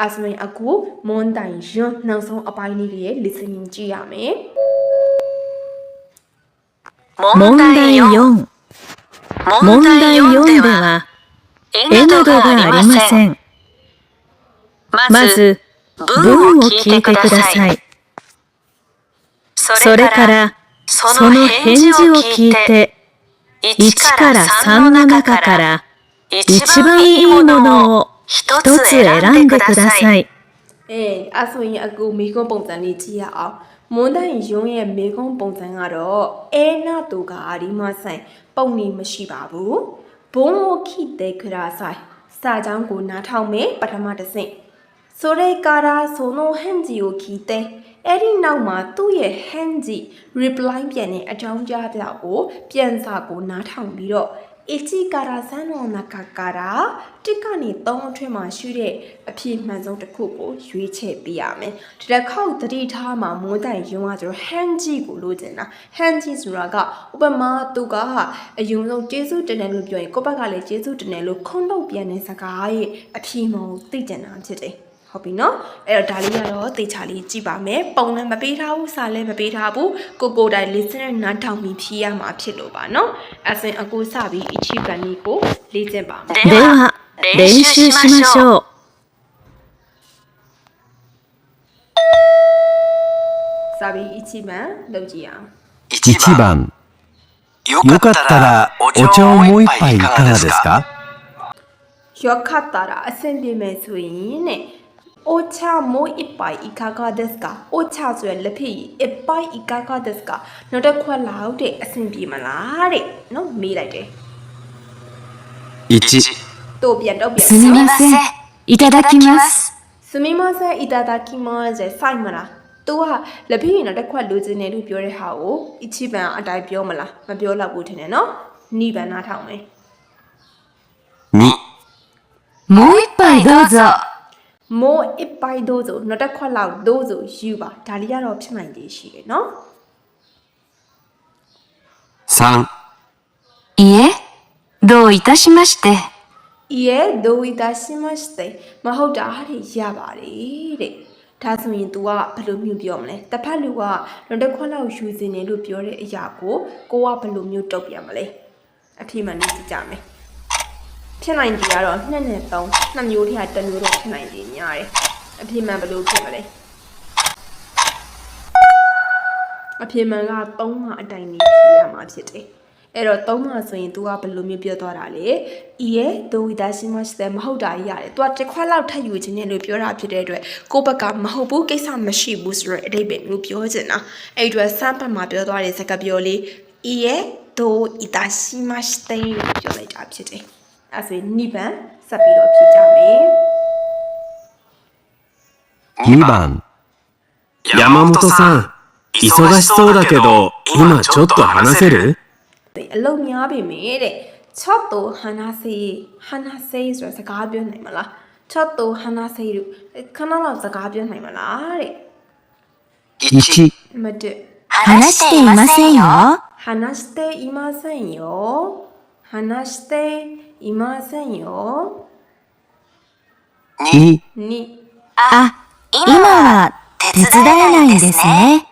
အဲဆိုရင်အခုမွန်တိုင်ယွန်းနောက်ဆုံးအပိုင်းလေးတွေရဲ့ listening ကြည့်ရမယ် 問題4問題4では N 度がありませんまず文を聞いてくださいそれからその返事を聞いて1から3の中から一番いいものを 一つ選んでください အေးအဲဆိုရင်အခုမေကွန်းပုံစံလေးကြည့်ရအောင်မွန်တိုင်ယွန်းရဲ့မေကွန်းပုံစံကတော့အဲနာတူကအာဒီမဆိုင်ပုံနေမရှိပါဘူးဘုံဝခိတေခရာဆိုင်စာကြောင်းကိုနားထောင်မယ်ပထမတစ်ဆင့်ဆိုရဲကာရာဆိုနိုဟန်ဂျီကိုခီတေအဲ့ဒီနောက်မှာသူ့ရဲ့ဟန်ဂျီ reply ပြန်တဲ့အကြောင်းကြားပြကိုပြန်စာကိုနားထောင်ပြီးတော့ အချီကာရာဆန်နောနာကာကာရာတစ်ကနေ3အထွင်းမှာရှိတဲ့အဖြစ်မှန်ဆုံးတစ်ခုကိုရွေးချယ်ပေးရမယ်ဒီတစ်ခေါက်သတိထားမှာမွန်းတိုင်ယုံကကျွန်တော်ဟန်ဂျီကိုလိုချင်တာဟန်ဂျီဆိုတာကဥပမာသူကအယုံဆုံးကျေးဇူးတင်တယ်လို့ပြောရင်ကိုယ့်ဘက်ကလည်းကျေးဇူးတင်တယ်လို့ခွန်းတော့ပြန်တဲ့စကားရဲ့အဖြစ်မှန်ကိုသိကျင်တာဖြစ်တယ် ဟုတ်ပြီနော်အဲ့တော့ဒါလေးကတော့တေချာလေးကြည့်ပါမယ်ပုံလည်းမပေးထားဘူးစာလည်းမပေးထားဘူးကိုကိုတိုင် listener နားထောင်ပြီးဖြေရမှာဖြစ်လို့ပါနော်အစင်အကိုစပြီးအချီကန်လေးကိုလေ့ကျင့်ပါမယ် では練習しましょう စပြီးအချီမန်လုပ်ကြည့်အောင် 1番よかったらお茶をもう一杯いかがですか ယောခတ်တာရာအဆင်ပြေမယ်ဆိုရင် တဲ့အိုချာမိုးအပိုင်အကာကာဒက်စကာအိုချာဆိုရလက်ဖြစ်အပိုင်အကာကာဒက်စကာနောက်တစ်ခွက်လောက်တဲ့အဆင်ပြေမလားတဲ့နော်မေးလိုက်တယ် 1တို့ပြန်တော့ပြန် すみませんいただきます စမီမဆန်အီတာတာကီမဇေဆိုင်မလားသူကလက်ဖြစ်ရင်တော့တစ်ခွက်လိုချင်တယ်လို့ပြောတဲ့ဟာကိုအချီပန်အတိုင်းပြောမလားမပြောတော့ဘူးထင်တယ်နော်နိဗ္ဗာန်နာထောင်မယ် 2もう一杯どうぞ မိုးအပိုင်တို့ဆိုနောက်တစ်ခွက်လောက်တို့ဆိုယူပါဒါလေးကတော့ဖြစ်နိုင်သေးရှိတယ်နော် 3いえどういたしまして ။ဤရဲ့ဒိုဝီတာရှိမရှိမဟုတ်တာဟာရပါတယ်တဲ့။ဒါဆိုရင် तू ကဘယ်လိုမျိုးပြောမလဲ။တစ်ဖက်လူကနောက်တစ်ခွက်လောက်ယူစင်တယ်လို့ပြောတဲ့အရာကိုကိုကဘယ်လိုမျိုးတုတ်ပြန်မလဲ။အထီးမှနေကြည့်ကြမယ်။ ဖြစ်နိုင်တယ်ကတော့နှစ်နဲ့သုံးနှစ်မျိုးထဲကတစ်မျိုးတော့ဖြစ်နိုင်တယ်များတယ်။အထီးမှဘယ်လိုဖြစ်မလဲ။အဖေမှန်က3မှာအတိုင်နေဖြေရမှာဖြစ်တယ်။အဲ့တော့3မှာဆိုရင် तू ကဘယ်လိုမျိုးပြောသွားတာလဲ။ဤရဲ့ဒိုဝီတာရှိမရှိမဟုတ်တာကြီးရတယ်။ तू ကတစ်ခွက်လောက်ထပ်ယူခြင်းနဲ့လို့ပြောတာဖြစ်တဲ့အတွက်ကိုယ့်ဘက်ကမဟုတ်ဘူးကိစ္စမရှိဘူးဆိုတော့အတိတ်ပဲမျိုးပြောချင်တာ။အဲ့ဒီအတွက်စမ်းပတ်မှာပြောသွားတဲ့စကားပြောလေးဤရဲ့ဒိုဝီတာရှိမရှိလို့ပြောလိုက်တာဖြစ်တယ်။ အဲ့ဆိုရင်နိဗ္ဗာန်ဆက်ပြီးတော့ဖြေကြမယ်။ 2番山本さん忙しそうだけど今ちょっと話せる တဲ့အလုံများပြီမေတဲ့ချော့တိုဟန်နာစေဟန်နာစေဆိုတဲ့စကားပြောနိုင်မလားချော့တိုဟန်နာစေလို့ခဏလောက်စကားပြောနိုင်မလားတဲ့ 1 နံပါတ်1話していませんよ ဟန်နာစတေအီမာဆန်ယောဟ န်နာစတေအီမာဆန်ယော 2 နိ あ今は手伝えないんですね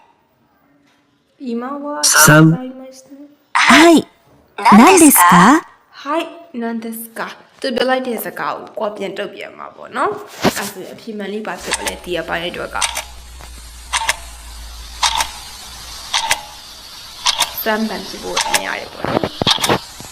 အီမာဝါ 三はい何ですか ဟိုင်နန်ဒက်စကာသူပြလိုက်တဲ့စကားကိုကိုပြန်တုတ်ပြန်မှာပေါ့နော်အဲ့ဒါဆိုရင်အဖြေမှန်လေးပါဖြစ်ပါလေဒီအပိုင်းအတွက်ကစမ်းပန်ချဖို့အများရတယ်ပေါ့နော်သူပြောတဲ့ဟာကိုကိုကဟန်ကြည့်ပြန်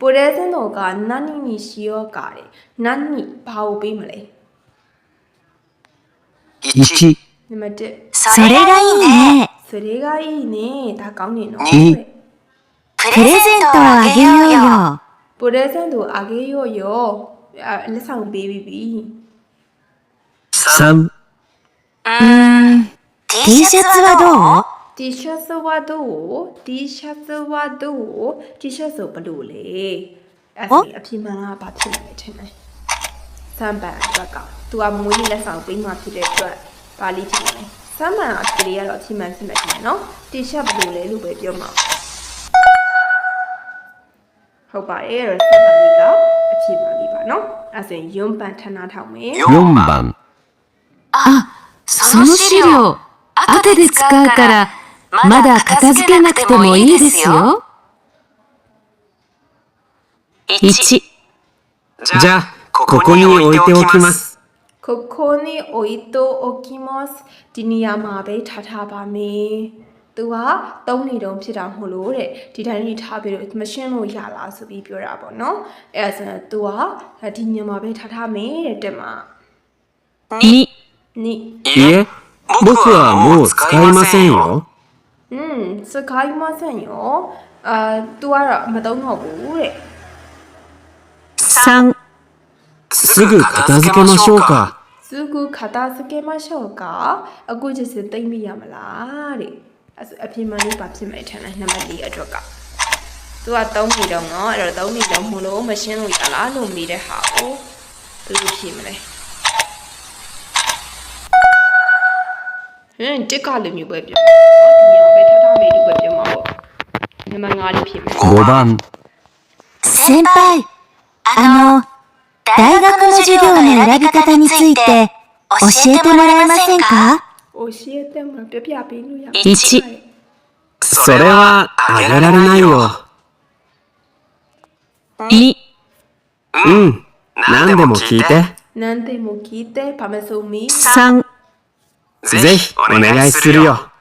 ပိုရဲစင်တော်ကနန်းနီနီရှိရောကာတဲ့နန်းနီဘာကိုပေးမလဲ 1 နံပါတ်1それがいいねစရေကဤနဲ့ဒါကောင်းနေနော် ဟီး プレゼントをあげようよ ပိုရဲစင်တော်အကေရောရောအဲလက်ဆောင်ပေးပြီးပြီ 3うーん T T シャツはどう T シャツはどう T シャツはどう T シャツဘယ်လိုလဲအဲ့ဒါအပြင်မှာကဘာဖြစ်နေလဲထင်တယ်စမ်းပန်အတွက်က तू ကမွေးနေ့လက်ဆောင်ပေးမှဖြစ်တဲ့အတွက်ပါဠိဖြစ်နေတယ်စမ်းပန်အပြေကတော့အချိန်မှန်ဖြစ်နေတယ်နော် T ရှပ်ဘယ်လိုလဲလို့ပဲပြောမှာဟုတ်ပါတယ်အဲ့တော့စမ်းပန်လေးကအချိန်မှန်လေးပါနော်အဲ့ဆိုရင်ယွန်းပန်ထနာထောင်မယ် 4番その資料、後で使うから、 まだ片付けなくてもいいですよ。1、じゃあここに置いておきますここに置いておきますဒီနေရာမှာပဲထားထားပါမယ်သူကသုံးနေတုံးဖြစ်တာမဟုတ်လို့တဲ့ဒီတိုင်းလေးထားပြီးတော့မရှင်းလို့ရလားဆိုပြီးပြောတာပေါ့နော်အဲ့ဒါဆိုရင်သူကဒီညမှာပဲထားထားမယ်တဲ့တက်မှာ 2、 နိ いえ僕はもう使いませんよ อืมစကိုင်းမဆန်ရောအာသူကတော့မသုံးတော့ဘူးတဲ့ 3、すぐ片付けましょうか စုကူခတာစကေမရှော့ကအခုချက်စသိမ့်မိရမလားတဲ့အဲ့ဆိုအပြင်မလေးပါဖြစ်မယ်ထင်တယ်နံပါတ်၄အတွက်ကသူကသုံးနေတော့နော်အဲ့တော့သုံးနေတော့မလို့မရှင်းလို့ရလားလို့မိတဲ့ဟာကိုဘယ်လိုဖြစ်မလဲဟင်းတက်ကလိုမျိုးပဲပြောနော်ဒီညောင်ပဲထထမေးလို့ပဲ メ。5番先輩、あの、大学の授業の選び方について教えてもらえませんか？教。1それはあげられないよ2うん何でも聞いてでも聞いて、パ。3ぜひお願いするよ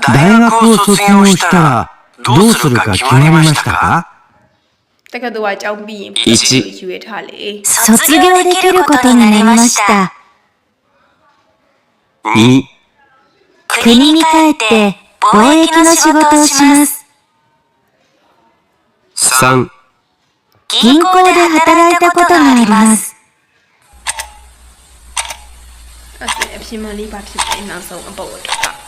大学を卒業したらどうするか決まりましたか တက္ကသိုလ်ကကြောင်းပြီးရင် 一 ယူရထားလေ 卒業できることになりました。 2国に帰って貿易の仕事をします。 3銀行で働いたことがあります。 အဲ့ဒါအဖြစ်မှန်လေးပါဖြစ်တယ်နောက်ဆုံးအပုတ်အတွက်က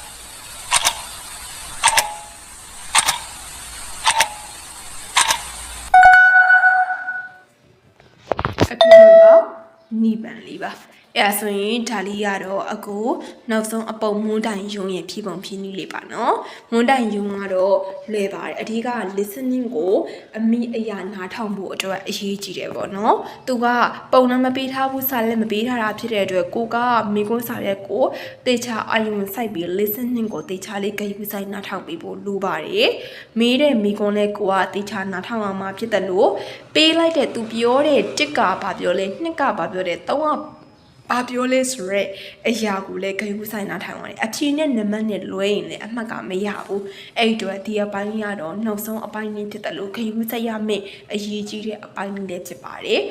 你办理吧。 အဲ့ဒါဆိုရင်ဒါလေးကတော့အကူနောက်ဆုံးအပုတ်မွန်းတိုင်ယုံရဲ့ဖြည့်ပုံဖြည့်နည်းလေးပါနော်မွန်းတိုင်ယုံကတော့လွယ်ပါတယ်အဓိက listening ကိုအမိအရာနားထောင်ဖို့အတွက်အရေးကြီးတယ်ပေါ့နော်သူကပုံနှမ်းမပေးထားဘူးစာလည်းမပေးထားတာဖြစ်တဲ့အတွက်ကိုကမိကုန်းစာရက်ကိုတေချာအာယုံစိုက်ပြီး listening ကိုတေချာလေးဂရုစိုက်နားထောင်ပေးဖို့လိုပါတယ်မေးတဲ့မိကုန်းလည်းကိုကတေချာနားထောင်အောင်မှာဖြစ်တယ်လို့ပေးလိုက်တဲ့သူပြောတဲ့တစ်ကဘာပြောလဲနှစ်ကဘာပြောတဲ့သုံးက ဘာပြောလဲဆိုရက်အရာကိုလည်းဂရုစိုက်နာထိုင်ပါတယ်အဖြေနဲ့နံပါတ်နဲ့လွဲရင်လည်းအမှတ်ကမရဘူးအဲ့ဒီတော့ဒီအပိုင်းကတော့နောက်ဆုံးအပိုင်းလေးဖြစ်တယ်လို့ဂရုစိုက်ရမယ့်အရေးကြီးတဲ့အပိုင်းလေးလည်းဖြစ်ပါတယ်